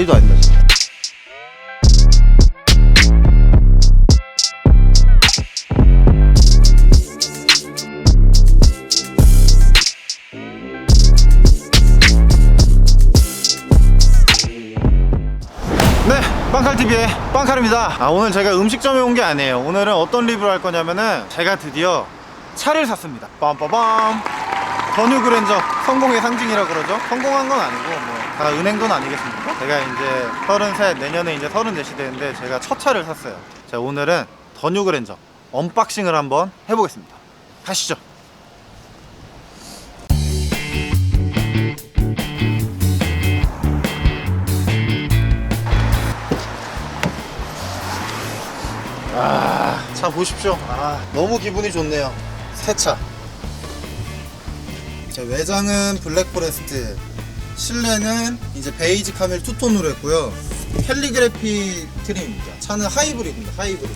난리도 아닙니다 진짜. 네, 빵칼TV의 빵칼입니다. 아, 오늘 제가 음식점에 온 게 아니에요. 오늘은 어떤 리뷰를 할 거냐면은 제가 드디어 차를 샀습니다. 빰빠밤. 더뉴 그랜저 성공의 상징이라 그러죠. 성공한 건 아니고 뭐 다 은행돈 아니겠습니까? 제가 이제 33 내년에 이제 34이 되는데 제가 첫 차를 샀어요. 자, 오늘은 더뉴 그랜저 언박싱을 한번 해보겠습니다. 가시죠. 아, 차 보십시오. 아, 너무 기분이 좋네요. 새 차. 자, 외장은 블랙 포레스트. 실내는 이제 베이지 카멜 투톤으로 했고요. 캘리그래피 트림입니다. 차는 하이브리드입니다. 하이브리드.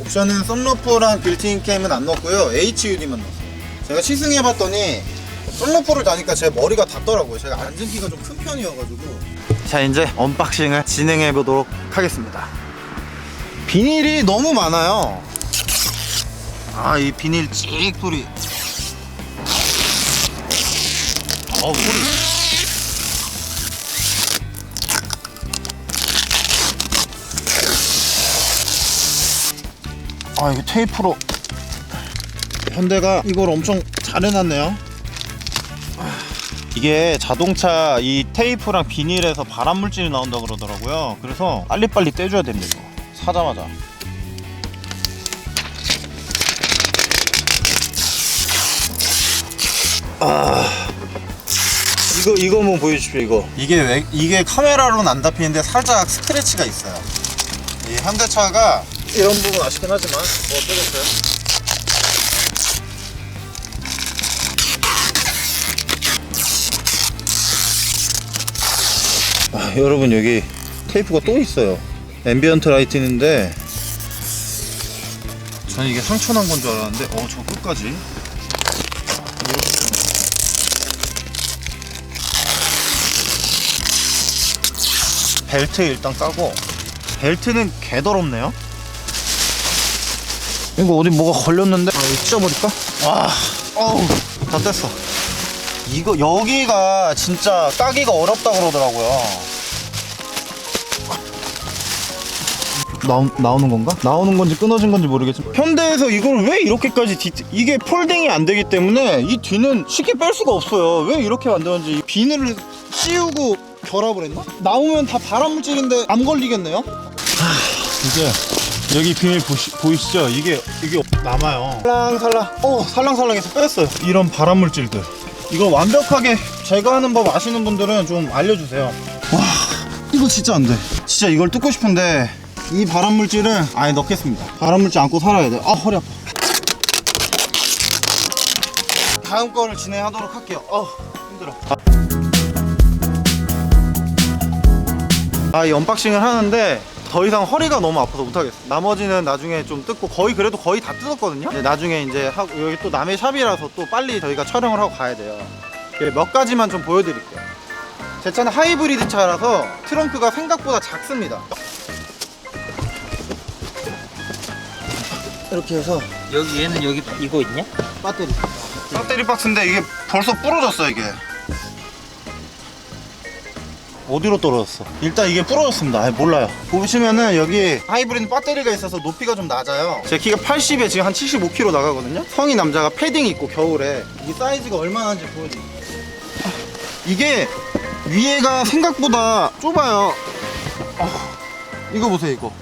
옵션은 썬루프랑 빌트인 캠은 안 넣었고요. HUD만 넣었어요. 제가 시승해봤더니 썬루프를 다니까 제 머리가 닿더라고요. 제가 앉은 키가 좀 큰 편이어가지고. 자, 이제 언박싱을 진행해 보도록 하겠습니다. 비닐이 너무 많아요. 아, 이 비닐 찍 소리. 어, 소리. 아, 이거 테이프로. 현대가 이걸 엄청 잘 해놨네요. 아, 이게 자동차 이 테이프랑 비닐에서 발암 물질이 나온다 그러더라고요. 그래서 빨리빨리 떼줘야 됩니다. 이거. 사자마자. 아 이거 이거 한번 보여주십시오 이거. 이게 왜 이게 카메라로는 안 잡히는데 살짝 스크래치가 있어요. 이 현대차가 이런 부분 아쉽긴 하지만 뭐 어쩌겠어요. 아, 여러분 여기 테이프가 또 있어요. 앰비언트 라이트인데 저는 이게 상처 난 건 줄 알았는데 어 저 끝까지 벨트 일단 까고. 벨트는 개더럽네요. 이거 어디 뭐가 걸렸는데? 아 이거 찢어버릴까? 와 어우 다 뗐어. 이거 여기가 진짜 까기가 어렵다 그러더라고요. 나오, 나오는 건가? 나오는 건지 끊어진 건지 모르겠지만. 현대에서 이걸 왜 이렇게까지 뒤, 이게 폴딩이 안 되기 때문에 이 뒤는 쉽게 뺄 수가 없어요. 왜 이렇게 만들었는지. 이 비늘을 씌우고 결합을 했나? 나오면 다 발암물질인데 안 걸리겠네요? 이게 여기 비닐 보시, 보이시죠? 이게 이게 남아요. 살랑살랑. 어 살랑살랑해서 뺐어요. 이런 발암물질들. 이거 완벽하게 제거하는 법 아시는 분들은 좀 알려주세요. 와 이거 진짜 안 돼. 진짜 이걸 뜯고 싶은데 이 발암물질은 아예 넣겠습니다. 발암물질 안고 살아야 돼 아 허리 아파. 다음 거를 진행하도록 할게요. 어 힘들어 아 이 언박싱을 하는데 더 이상 허리가 너무 아파서 못하겠어요 나머지는 나중에 좀 뜯고 거의 그래도 거의 다 뜯었거든요. 근데 나중에 이제 하고 여기 또 남의 샵이라서 또 빨리 저희가 촬영을 하고 가야 돼요. 몇 가지만 좀 보여드릴게요. 제 차는 하이브리드 차라서 트렁크가 생각보다 작습니다. 이렇게 해서 여기 얘는 여기 이거 있냐? 배터리. 배터리 박스인데 이게 벌써 부러졌어 이게 어디로 떨어졌어? 일단 이게 부러졌습니다. 아니, 몰라요. 보시면은 여기 하이브리드 배터리가 있어서 높이가 좀 낮아요. 제 키가 80에 지금 한 75kg 나가거든요. 성인 남자가 패딩 입고 겨울에 이 사이즈가 얼마나인지 보여드릴게요. 이게 위에가 생각보다 좁아요. 어, 이거 보세요 이거. 어.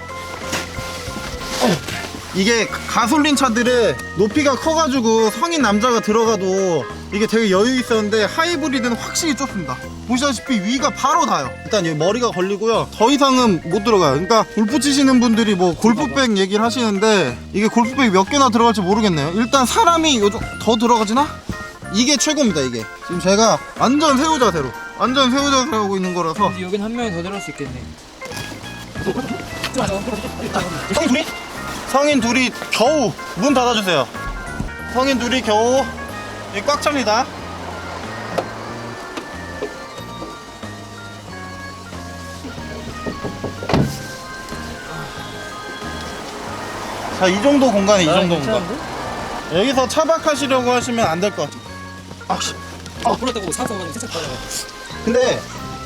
이게 가솔린 차들의 높이가 커가지고 성인 남자가 들어가도 이게 되게 여유 있었는데 하이브리드는 확실히 좁습니다. 보시다시피 위가 바로 닿아요. 일단 여기 머리가 걸리고요. 더 이상은 못 들어가요. 그러니까 골프 치시는 분들이 뭐 골프백 얘기를 하시는데 이게 골프백이 몇 개나 들어갈지 모르겠네요. 일단 사람이 요즘 더 들어가지나? 이게 최고입니다. 이게 지금 제가 완전 새우 자세로 완전 새우 자세로 하고 있는 거라서 근데 여긴 한 명이 더 들어갈 수 있겠네. 성인 둘이? 성인 둘이 겨우 문 닫아주세요. 성인 둘이 겨우 여기 꽉 찹니다. 자, 이 정도 공간에 이 아, 정도 공간. 여기서 차박하시려고 하시면 안 될 것 같아요. 아, 씨. 아, 그렇다고 사서 가지고 세차 타려고. 근데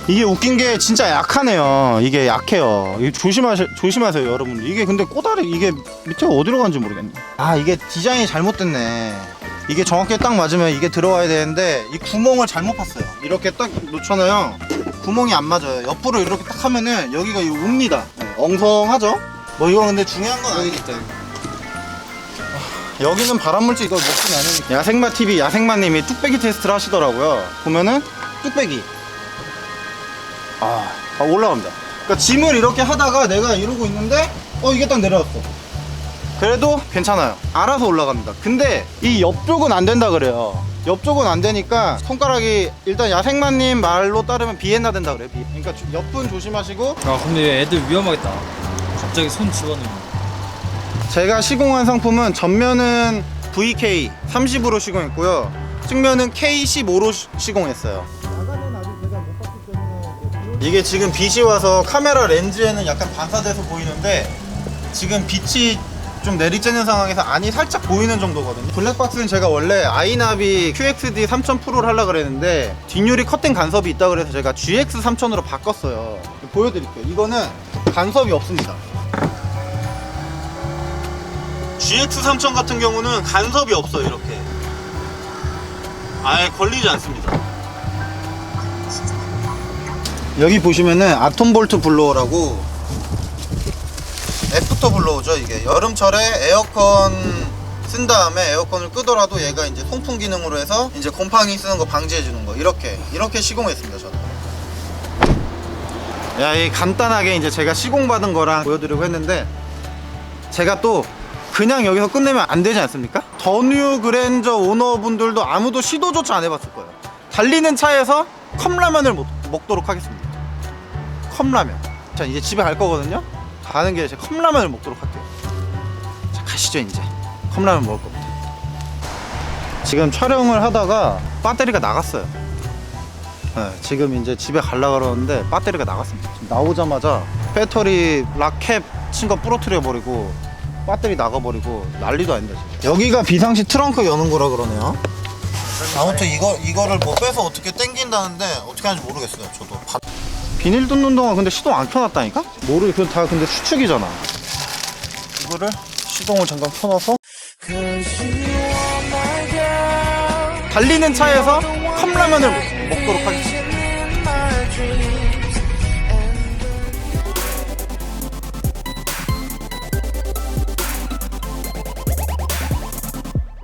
이게 웃긴 게 진짜 약하네요. 이게 약해요. 이게 조심하셔, 조심하세요, 여러분들. 이게 근데 꼬다리, 이게 밑에 어디로 간지 모르겠네. 아, 이게 디자인이 잘못됐네. 이게 정확히 딱 맞으면 이게 들어와야 되는데 이 구멍을 잘못 봤어요. 이렇게 딱 놓잖아요. 구멍이 안 맞아요. 옆으로 이렇게 딱 하면은 여기가 이거 옵니다. 네, 엉성하죠? 뭐 이거 근데 중요한 건 아니니까. 여기는 발암물질 이거 먹지 않으니까. 야생마 TV 야생마님이 뚝배기 테스트를 하시더라고요. 보면은 뚝배기. 아, 아, 올라갑니다. 그러니까 짐을 이렇게 하다가 내가 이러고 있는데 어 이게 딱 내려왔어. 그래도 괜찮아요. 알아서 올라갑니다. 근데 이 옆쪽은 안 된다 그래요. 옆쪽은 안 되니까 손가락이 일단 야생마님 말로 따르면 비엔나 된다 그래요. 비. 그러니까 주- 옆은 조심하시고 아, 근데 애들 위험하겠다. 갑자기 손 집어넣으면. 제가 시공한 상품은 전면은 VK 30으로 시공했고요. 측면은 K15로 시- 시공했어요. 이게 지금 빛이 와서 카메라 렌즈에는 약간 반사돼서 보이는데 지금 빛이 좀 내리쬐는 상황에서 안이 살짝 보이는 정도거든요. 블랙박스는 제가 원래 아이나비 QXD 3000 프로를 하려고 그랬는데 뒷유리 커팅 간섭이 있다 그래서 제가 GX 3000으로 바꿨어요. 보여드릴게요. 이거는 간섭이 없습니다. GX 3000 같은 경우는 간섭이 없어요 이렇게 아예 걸리지 않습니다 여기 보시면은 아톰볼트 블로어라고 애프터 블로어죠 이게 여름철에 에어컨 쓴 다음에 에어컨을 끄더라도 얘가 이제 송풍 기능으로 해서 이제 곰팡이 쓰는 거 방지해 주는 거 이렇게 이렇게 시공했습니다 저는 야, 이 간단하게 이제 제가 시공받은 거랑 보여드리려고 했는데 제가 또 그냥 여기서 끝내면 안 되지 않습니까? 더뉴 그랜저 오너분들도 아무도 시도조차 안 해봤을 거예요. 달리는 차에서 컵라면을 먹, 먹도록 하겠습니다. 컵라면. 자, 이제 집에 갈 거거든요? 가는 길에 제가 컵라면을 먹도록 할게요. 자, 가시죠, 이제. 컵라면 먹을 겁니다. 지금 촬영을 하다가 배터리가 나갔어요. 네, 지금 이제 집에 가려고 그러는데 배터리가 나갔습니다. 지금 나오자마자 배터리 락캡 친 거 부러뜨려 버리고 배터리 나가버리고 난리도 아닙니다. 지금. 여기가 비상시 트렁크 여는 거라 그러네요. 아무튼 이거 이거를 뭐 빼서 어떻게 당긴다는데 어떻게 하는지 모르겠어요. 저도 바- 비닐 뜯는 동안 근데 시동 안 켜놨다니까? 모르 그건 다 근데 수축이잖아. 이거를 시동을 잠깐 켜놔서 달리는 차에서 컵라면을 먹- 먹도록 하겠습니다.